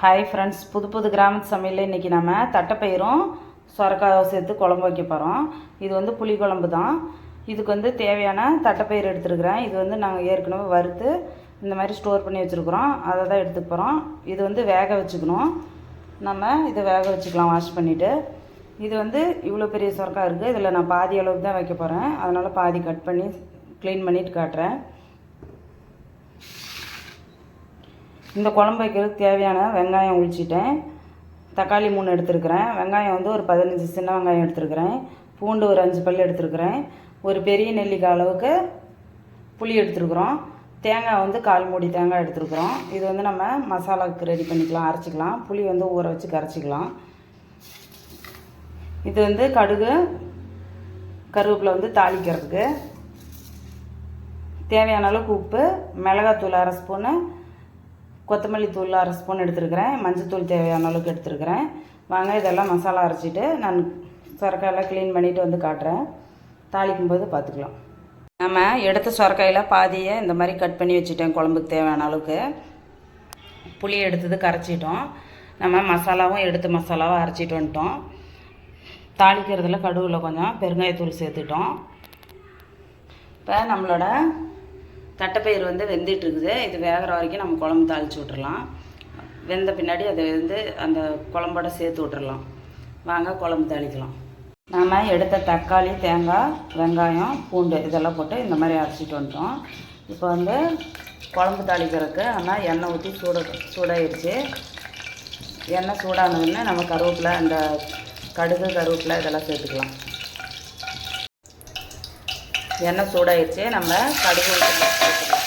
Hi friends புது புது கிராமத்து சமையலில் இன்றைக்கி நம்ம தட்டைப்பயிரும் சொரக்காயும் சேர்த்து குழம்பு வைக்க போகிறோம் இது வந்து புளி குழம்பு தான். இதுக்கு வந்து தேவையான தட்டைப்பயிறு எடுத்துருக்குறேன். இது வந்து நாங்கள் ஏற்கனவே வறுத்து இந்த மாதிரி ஸ்டோர் பண்ணி வச்சுருக்குறோம். அதை தான் எடுத்துக்க போகிறோம் இது வந்து வேக வச்சுக்கணும். நம்ம இதை வேக வச்சுக்கலாம் வாஷ் பண்ணிவிட்டு இது வந்து இவ்வளோ பெரிய சொரக்காய் இருக்குது இதில் நான் பாதி அளவுக்கு தான் வைக்க போகிறேன் அதனால் பாதி கட் பண்ணி க்ளீன் பண்ணிவிட்டு காட்டுறேன். இந்த குழம்பு வைக்கிறதுக்கு தேவையான வெங்காயம் உழிச்சிட்டேன் தக்காளி மூணு எடுத்துருக்கிறேன். வெங்காயம் வந்து ஒரு பதினஞ்சு சின்ன வெங்காயம் எடுத்துருக்கிறேன். பூண்டு ஒரு அஞ்சு பல் எடுத்துருக்கிறேன். ஒரு பெரிய நெல்லிக்காய் அளவுக்கு புளி எடுத்துருக்குறோம். தேங்காய் வந்து கால் மூடி தேங்காய் எடுத்துருக்குறோம். இது வந்து நம்ம மசாலாவுக்கு ரெடி பண்ணிக்கலாம் அரைச்சிக்கலாம். புளி வந்து ஊற வச்சு கரைச்சிக்கலாம். இது வந்து கடுகு கருவேப்பிலை வந்து தாளிக்கிறதுக்கு. தேவையான அளவுக்கு உப்பு மிளகாத்தூள் அரை ஸ்பூனு கொத்தமல்லி தூள் அரை ஸ்பூன் எடுத்துருக்கிறேன். மஞ்சத்தூள் தேவையான அளவுக்கு எடுத்துருக்கிறேன். வாங்க இதெல்லாம் மசாலா அரைச்சிட்டு நான் சொரக்காயெல்லாம் க்ளீன் பண்ணிவிட்டு வந்து காட்டுறேன். தாளிக்கும் போது பார்த்துக்கலாம் நம்ம எடுத்த சொரக்காயில் பாதியை இந்த மாதிரி கட் பண்ணி வச்சுட்டேன் குழம்புக்கு தேவையான அளவுக்கு. புளி எடுத்தது கரைச்சிட்டோம். நம்ம மசாலாவும் எடுத்து மசாலாவும் அரைச்சிட்டு வந்துட்டோம். தாளிக்கிறதுல கடுவில் கொஞ்சம் பெருங்காயத்தூள் சேர்த்துட்டோம். இப்போ நம்மளோட தட்டைப்பயிறு வந்து வெந்துட்டு இருக்குது இது வேகிற வரைக்கும் நம்ம குழம்பு தாளித்து விட்றலாம் வெந்த பின்னாடி அதை வந்து அந்த குழம்போட சேர்த்து விட்றலாம் வாங்க குழம்பு தாளிக்கலாம். நாம் எடுத்த தக்காளி தேங்காய் வெங்காயம் பூண்டு இதெல்லாம் போட்டு இந்த மாதிரி அரைச்சிட்டு வந்துட்டோம். இப்போ வந்து குழம்பு தாளிக்கிறதுக்கு ஆனால் எண்ணெய் ஊற்றி சூட சூடாயிருச்சு. எண்ணெய் சூடானதுன்னு நம்ம கருவேப்பிலை அந்த கடுகு கருவேப்பிலை இதெல்லாம் சேர்த்துக்கலாம். எண்ணெய் சூடாயிடுச்சு நம்ம கடுகு உளுத்தம்பருப்பு சேர்த்துக்கலாம்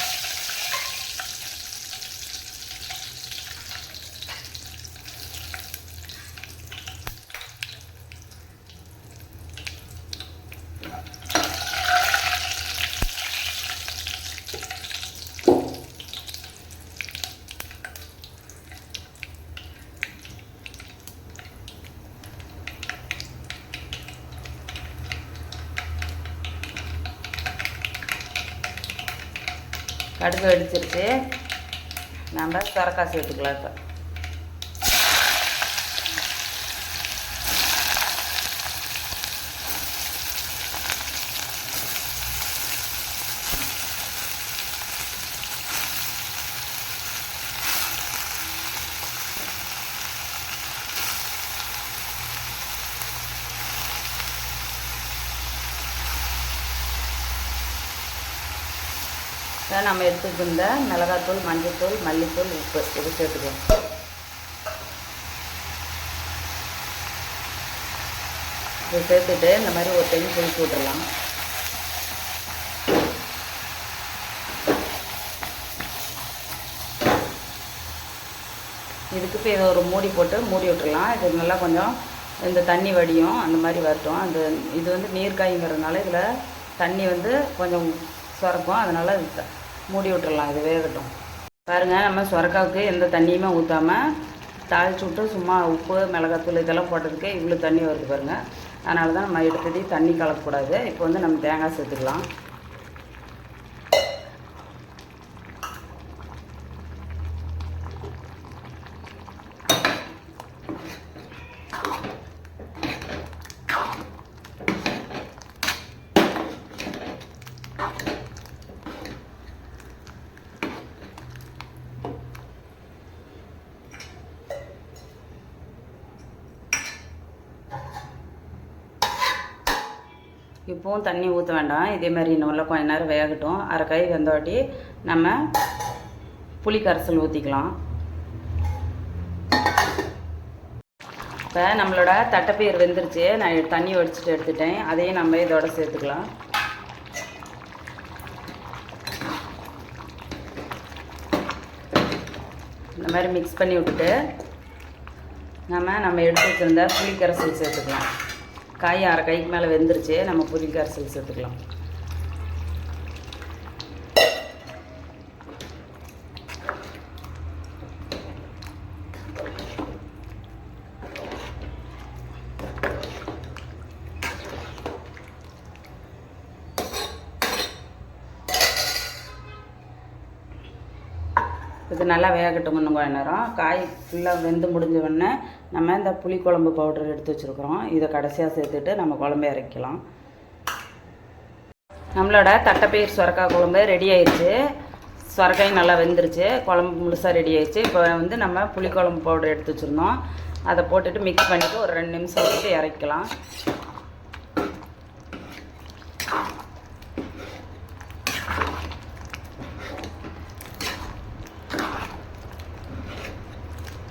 கடுகு வெடிச்சிருச்சு நம்ம சொரக்காய் சேர்த்துக்கலாம் இப்போ. இதை நம்ம எடுத்துக்கிட்ட மிளகாத்தூள் மஞ்சத்தூள் மல்லித்தூள் உப்பு. இது சேர்த்துக்குவோம் இதை சேர்த்துட்டு இந்த மாதிரி ஒரு டைம் கொதிச்சு விட்டுடலாம். இதுக்கு இப்போ இதை ஒரு மூடி போட்டு மூடி விட்டுறலாம் இது நல்லா கொஞ்சம் இந்த தண்ணி வடியும் அந்த மாதிரி வரட்டும். அந்த இது வந்து நீர்க்காய்ங்கிறதுனால இதில் தண்ணி வந்து கொஞ்சம் சுரக்கும். அதனால் இது மூடி விட்டுடலாம் இது வேகட்டும். பாருங்கள் நம்ம சுரக்காவுக்கு எந்த தண்ணியுமே ஊற்றாமல் தாளிச்சு விட்டு சும்மா உப்பு மிளகாத்தூள் இதெல்லாம் போட்டதுக்கே இவ்வளோ தண்ணி வருது பாருங்கள் அதனால தான் நம்ம எடுத்துகிட்டு தண்ணி கலக்கக்கூடாது. இப்போ வந்து நம்ம தேங்காய் சேர்த்துக்கலாம். இப்போவும் தண்ணி ஊற்ற வேண்டாம். இதே மாதிரி நல்லா கொஞ்ச நேரம் வேகட்டும். அரை கை வெந்தவாட்டி நம்ம புளி கரைசல் ஊற்றிக்கலாம் இப்போ நம்மளோட தட்டைப்பயிர் வெந்துருச்சு. நான் தண்ணி வடிச்சிட்டு எடுத்துட்டேன். அதையும் நம்ம இதோட சேர்த்துக்கலாம். இந்த மாதிரி மிக்ஸ் பண்ணி விட்டுட்டு நம்ம நம்ம எடுத்து வச்சுருந்த புளி கரைசல் சேர்த்துக்கலாம். காய் அரை கைக்கு மேலே வெந்துருச்சு. நம்ம புளி கரைசல் சேர்த்துக்கலாம் இது நல்லா வேகட்டும் இன்னும் கொஞ்ச நேரம். காய் ஃபுல்லாக வெந்து முடிஞ்ச உடனே நம்ம இந்த புளிக்குழம்பு பவுடர் எடுத்து வச்சுருக்குறோம். இதை கடைசியாக சேர்த்துட்டு நம்ம குழம்பு இறக்கலாம் நம்மளோட தட்டைப்பயிர் சுரக்காய் குழம்பு ரெடி ஆயிடுச்சு சுரக்காயும் நல்லா வெந்துருச்சு. குழம்பு முழுசாக ரெடி ஆயிடுச்சு இப்போ வந்து நம்ம புளிக்குழம்பு பவுடர் எடுத்து வச்சுருந்தோம். அதை போட்டுட்டு மிக்ஸ் பண்ணிவிட்டு ஒரு ரெண்டு நிமிஷம் விட்டு இறக்கலாம்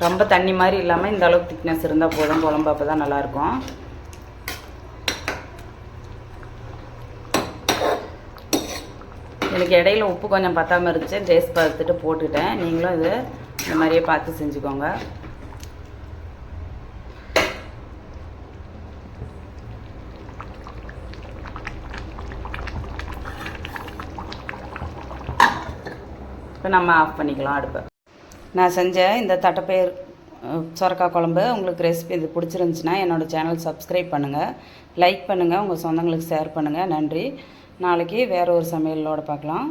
ரொம்ப தண்ணி மாதிரி இல்லாமல் இந்த அளவுக்கு திக்னஸ் இருந்தால் போதும். குழம்பு அப்போ தான் நல்லாயிருக்கும். எனக்கு இடையில உப்பு கொஞ்சம் பத்தாமல் இருந்துச்சு. டேஸ்ட் பார்த்துட்டு போட்டுட்டேன். நீங்களும் இது இந்த மாதிரியே பார்த்து செஞ்சுக்கோங்க. இப்போ நம்ம ஆஃப் பண்ணிக்கலாம் அடுப்பை. நான் செஞ்ச இந்த தட்டைப்பயிர் அஹ், சொரக்காய் குழம்பு உங்களுக்கு ரெசிபி இது பிடிச்சிருந்துச்சின்னா என்னோடய சேனல் சப்ஸ்கிரைப் பண்ணுங்கள் லைக் பண்ணுங்கள் உங்கள் சொந்தங்களுக்கு ஷேர் பண்ணுங்கள் நன்றி. நாளைக்கு வேறு ஒரு சமையலோடு பார்க்கலாம்.